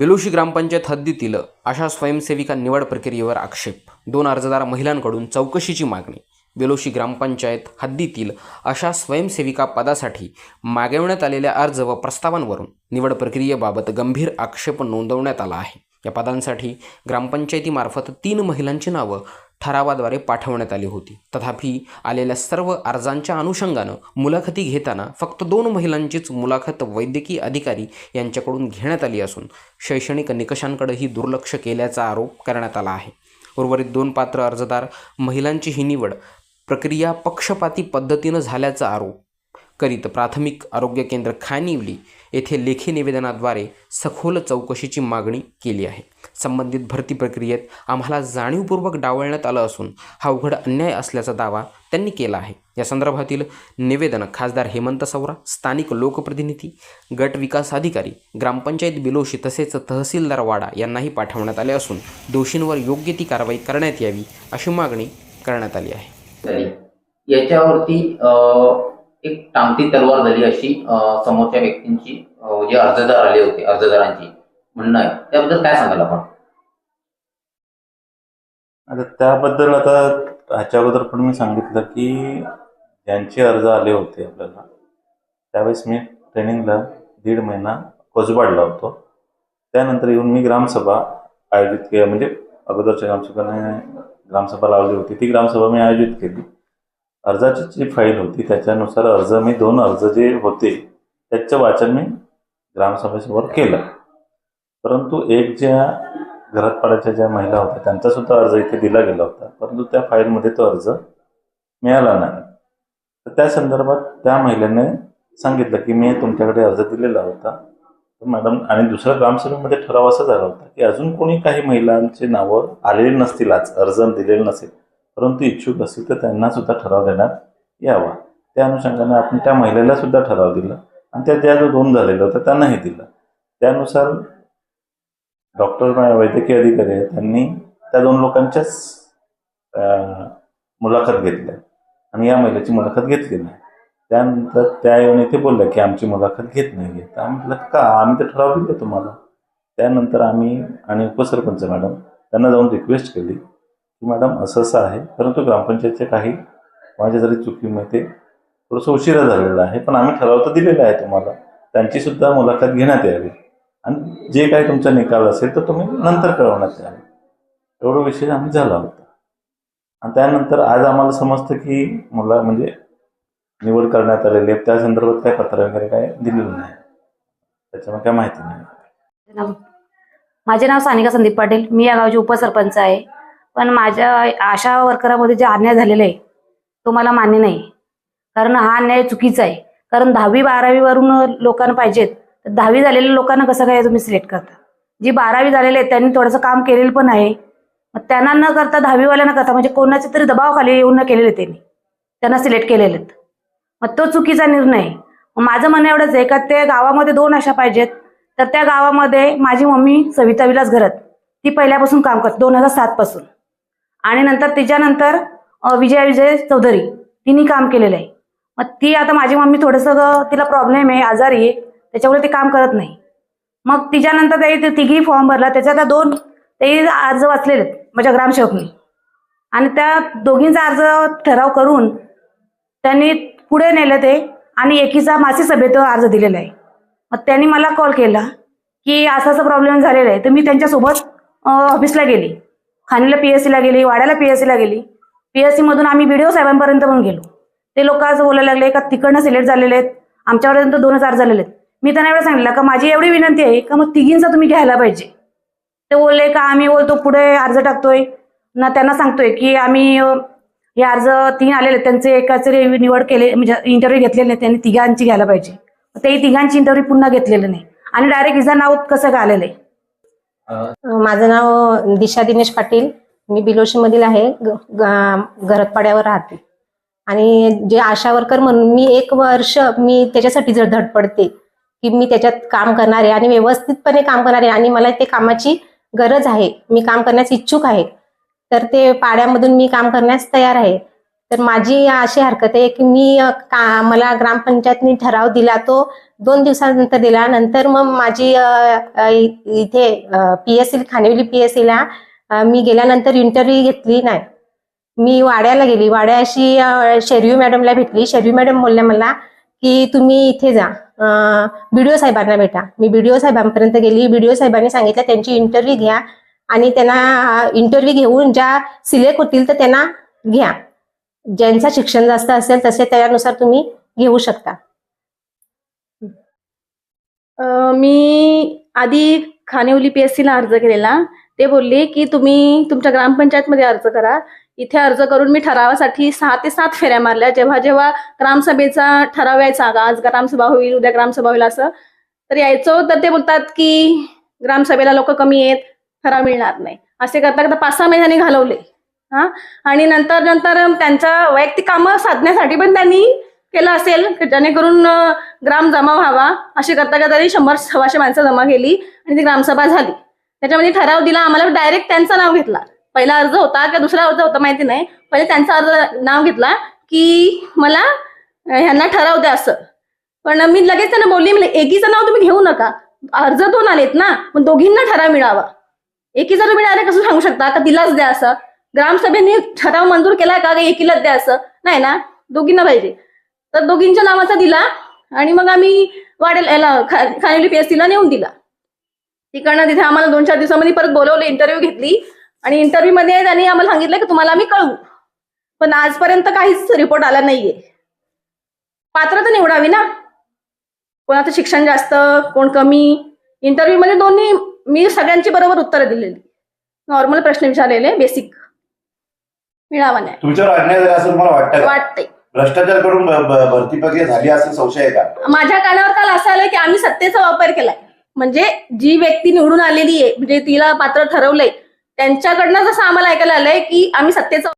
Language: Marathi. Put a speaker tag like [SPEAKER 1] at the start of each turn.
[SPEAKER 1] बेलोशी ग्रामपंचायत हद्दीतील अशा स्वयंसेविका निवड प्रक्रियेवर आक्षेप. दोन अर्जदार महिलांकडून चौकशीची मागणी. बेलोशी ग्रामपंचायत हद्दीतील अशा स्वयंसेविका पदासाठी मागवण्यात आलेल्या अर्ज व प्रस्तावांवरून निवड प्रक्रियेबाबत गंभीर आक्षेप नोंदवण्यात आला आहे. या पदांसाठी ग्रामपंचायतीमार्फत तीन महिलांची नावं ठरावाद्वारे पाठवण्यात आली होती. तथापि आलेल्या सर्व अर्जांच्या अनुषंगानं मुलाखती घेताना फक्त दोन महिलांचीच मुलाखत वैद्यकीय अधिकारी यांच्याकडून घेण्यात आली असून शैक्षणिक निकषांकडेही दुर्लक्ष केल्याचा आरोप करण्यात आला आहे. उर्वरित दोन पात्र अर्जदार महिलांची ही निवड प्रक्रिया पक्षपाती पद्धतीनं झाल्याचा आरोप करीत प्राथमिक आरोग्य केंद्र खानिवली येथे लेखी निवेदनाद्वारे सखोल चौकशीची मागणी केली आहे. संबंधित भरती प्रक्रियेत आम्हाला जाणीवपूर्वक डावळण्यात आलं असून हा उघड अन्याय असल्याचा दावा त्यांनी केला आहे. या संदर्भातील निवेदन खासदार हेमंत सवरा स्थानिक लोकप्रतिनिधी गट विकास अधिकारी ग्रामपंचायत बिलोशी तसेच तहसीलदार वाडा यांनाही पाठवण्यात आले असून दोषींवर योग्य ती कारवाई करण्यात यावी अशी मागणी करण्यात आली आहे.
[SPEAKER 2] याच्यावरती एक टांगती तलवार झाली अशी समोरच्या व्यक्तींची जे अर्जदार आले होते अर्जदारांची म्हणणं आहे. त्याबद्दल काय सांगाल आपण?
[SPEAKER 3] आता त्याबद्दल आता ह्याच्या अगोदर पण मी सांगितलं की ज्यांचे अर्ज आले होते आपल्याला त्यावेळेस मी ट्रेनिंगला दीड महिना कोजबाडला होतो. त्यानंतर येऊन मी ग्रामसभा आयोजित केली म्हणजे अगोदरच्या ग्रामसभेने ग्रामसभा लावली होती. ती ग्रामसभा मी आयोजित केली. अर्जाची जी फाईल होती त्याच्यानुसार अर्ज मी दोन अर्ज जे होते त्याचं वाचन मी ग्रामसभेसमोर केलं. परंतु एक ज्या घरात पाडायच्या ज्या महिला होत्या त्यांचा सुद्धा अर्ज इथे दिला गेला होता. परंतु त्या फाईलमध्ये तो अर्ज मिळाला नाही. तर त्या संदर्भात त्या महिलेने सांगितलं की मी तुमच्याकडे अर्ज दिलेला होता. तर मॅडम आणि दुसऱ्या ग्रामसभेमध्ये ठराव असा झाला होता की अजून कोणी काही महिलांची नावं आलेली नसतील आज अर्ज दिलेले नसेल परंतु इच्छुक असतील तर त्यांना सुद्धा ठराव देण्यात यावा. त्या अनुषंगाने आपण त्या महिलेला सुद्धा ठराव दिला आणि त्या ज्या जो दोन झालेल्या होत्या त्यांनाही दिलं. त्यानुसार डॉक्टर वैद्यकीय अधिकारी आहेत त्यांनी त्या दोन लोकांच्याच मुलाखत घेतल्या आणि या महिलेची मुलाखत घेतली नाही. त्यानंतर त्या येऊन इथे बोलल्या की आमची मुलाखत घेत नाही आहे तर आम्ही म्हटलं का? आम्ही तर ठराव दिले तुम्हाला. त्यानंतर आम्ही आणि उपसरपंच मॅडम त्यांना जाऊन रिक्वेस्ट केली. की मॅडम असं असं आहे परंतु ग्रामपंचायतचे काही माझ्या जरी चुकीमुळे ते थोडंसं उशिरा झालेलं आहे पण आम्ही ठराव तर दिलेला आहे तुम्हाला. त्यांची सुद्धा मुलाखत घेण्यात यावी. आणि जे काही तुमचा निकाल असेल तर तुम्ही नंतर कळवण्यात यावे. एवढा विषय आम्ही झाला होता. आणि त्यानंतर आज आम्हाला समजतं की मुला म्हणजे निवड करण्यात आलेली आहे त्या संदर्भात काय पत्र वगैरे काय दिलेलं नाही. त्याच्यामुळे काय माहिती नाही.
[SPEAKER 4] माझे नाव सानिका संदीप पाटील. मी या गावची उपसरपंच आहे. पण माझ्या आशा वर्करामध्ये जे अन्याय झालेला आहे तो मला मान्य नाही. कारण हा अन्याय चुकीचा आहे. कारण दहावी बारावीवरून लोकांना पाहिजेत तर दहावी झालेल्या लोकांना कसं काय तुम्ही सिलेक्ट करता? जी बारावी झालेले आहेत त्यांनी थोडंसं काम केलेलं पण आहे. मग त्यांना न करता दहावीवाल्यांना करता म्हणजे कोणाच्या तरी दबावाखाली येऊन न केलेले त्यांनी. त्यांना सिलेक्ट केलेले आहेत मग तो चुकीचा निर्णय आहे. मग माझं म्हणणं एवढंच आहे का ते गावामध्ये दोन अशा पाहिजेत. तर त्या गावामध्ये माझी मम्मी सविता विलास घरत ती पहिल्यापासून काम करते दोन हजार सातपासून आणि नंतर तिच्यानंतर विजया विजय चौधरी तिने काम केलेलं आहे. मग ती आता माझी मम्मी थोडंसं तिला प्रॉब्लेम आहे आजारी आहे त्याच्यामुळे ती काम करत नाही. मग तिच्यानंतर ते ते तिघी फॉर्म भरला त्याच्यात त्या दोन ते अर्ज वाचलेले आहेत माझ्या ग्रामसेवकनी. आणि त्या दोघींचा अर्ज ठराव करून त्यांनी पुढे नेलं ते आणि एकीचा मासिक सभेत अर्ज दिलेला आहे. मग त्यांनी मला कॉल केला की असा असा प्रॉब्लेम झालेला आहे तर मी त्यांच्यासोबत ऑफिसला गेली. खाणीला पीएससी एस गेली वाड्याला पीएससी एस गेली. पीएससी मधून आम्ही बीडीओ साहेबांपर्यंत पण गेलो. ते लोक असं बोलायला लागले का तिकडनं सिलेक्ट झालेले आहेत? आमच्यापर्यंत दोनच हजार झालेले आहेत. मी त्यांना एवढं सांगितलं का माझी एवढी विनंती आहे का मग तिघींचा तुम्ही घ्यायला पाहिजे. ते बोलले का आम्ही बोलतो पुढे अर्ज टाकतोय. ना त्यांना सांगतोय की आम्ही हे अर्ज तीन आलेले आहेत, त्यांचे एकाचे निवड केले म्हणजे इंटरव्ह्यू घेतलेले नाही. त्यांनी तिघांची घ्यायला पाहिजे. ते तिघांची इंटरव्ह्यू पुन्हा घेतलेलं नाही. आणि डायरेक्ट इजा नाव कसं काय आलेलं आहे
[SPEAKER 5] माझं नाव दिशा दिनेश पाटील. मी बिलोशीमधील आहे ग- घरतपाड्यावर राहते. आणि जे आशा वर्कर म्हणून मी एक वर्ष मी त्याच्यासाठी जर धडपडते की मी त्याच्यात काम करणार आहे आणि व्यवस्थितपणे काम करणार आहे आणि मला ते कामाची गरज आहे मी काम करण्यास इच्छुक आहे तर ते पाड्यामधून मी काम करण्यास तयार आहे. तर माझी अशी हरकत आहे की मी का मला ग्रामपंचायतनी ठराव दिला तो दोन दिवसानंतर दिला. नंतर मग माझी इथे P S C Khanivli P S सीला मी गेल्यानंतर इंटरव्ह्यू घेतली नाही. मी वाड्याला गेली. वाड्याशी शेरवी मॅडमला भेटली. शेरवी मॅडम बोलल्या मला की तुम्ही इथे जा. बी डी ओ साहेबांना भेटा. मी बी डी ओ साहेबांपर्यंत गेली. बी डी ओ साहेबांनी सांगितलं त्यांची इंटरव्ह्यू घ्या आणि त्यांना इंटरव्ह्यू घेऊन ज्या सिलेक्ट होतील तर त्यांना घ्या. ज्यांचं शिक्षण जास्त असेल तसे त्यानुसार तुम्ही घेऊ शकता.
[SPEAKER 6] अ, मी आधी खानिवली पी एस सीला अर्ज केलेला. ते बोलले की तुम्ही तुमच्या ग्रामपंचायतमध्ये अर्ज करा. इथे अर्ज करून मी ठरावासाठी सहा ते सात फेऱ्या मारल्या. जेव्हा जेव्हा ग्रामसभेचा ठराव यायचा का आज ग्रामसभा होईल उद्या ग्रामसभा होईल असं तर यायचो तर ते बोलतात की ग्रामसभेला लोक कमी आहेत ठराव मिळणार नाही. असे करता करता पाच सहा महिन्यांनी घालवले. हा? आणि नंतर नंतर त्यांच्या वैयक्तिक कामं साधण्यासाठी पण त्यांनी केलं असेल जेणेकरून ग्राम जमा व्हावा अशी करता करता त्यांनी शंभर सव्वाशे माणसं जमा केली आणि ती ग्रामसभा झाली. त्याच्यामध्ये ठराव दिला आम्हाला डायरेक्ट त्यांचं नाव घेतला. पहिला अर्ज होता का दुसरा अर्ज होता माहिती नाही पहिले त्यांचा अर्ज नाव घेतला की मला ह्यांना ठराव द्या असं. पण मी लगेच त्यांना बोलली म्हणजे एकीचं नाव तुम्ही घेऊ नका. अर्ज दोन आलेत ना पण दोघींना ठराव मिळावा. एकीचा तुम्ही डायरेक्ट कसं सांगू शकता का तिलाच द्या असं. ग्रामसभेने ठराव मंजूर केला का? एक एकीलाच द्या असं. नाही ना? दोघींना पाहिजे. तर दोघींच्या नावाचा दिला आणि मग आम्ही वाढेल याला खानिवली पी एस सीला नेऊन दिला. तिकडनं तिथे आम्हाला दोन चार दिवसामध्ये परत बोलवले इंटरव्ह्यू घेतली. आणि इंटरव्ह्यू मध्ये त्यांनी आम्हाला सांगितलं की तुम्हाला आम्ही कळवू. पण आजपर्यंत काहीच रिपोर्ट आला नाहीये. पात्र तर निवडावी ना? कोणाचं शिक्षण जास्त कोण कमी? इंटरव्ह्यू मध्ये दोन्ही मी सगळ्यांची बरोबर उत्तरं दिलेली. नॉर्मल प्रश्न विचारलेले बेसिक मिळावा नाही.
[SPEAKER 7] तुमच्यावर अन्याय झाला असं तुम्हाला वाटतं का
[SPEAKER 6] वाटते
[SPEAKER 7] भ्रष्टाचार करून भरती प्रक्रिया झाली असे संशय आहे का?
[SPEAKER 6] माझ्या कानावर काल असं आलं की आम्ही सत्तेचा वापर केलाय. म्हणजे जी व्यक्ती निवडून आलेली आहे म्हणजे तिला पात्र ठरवलंय त्यांच्याकडनं जसं आम्हाला ऐकायला आलंय की आम्ही सत्तेचा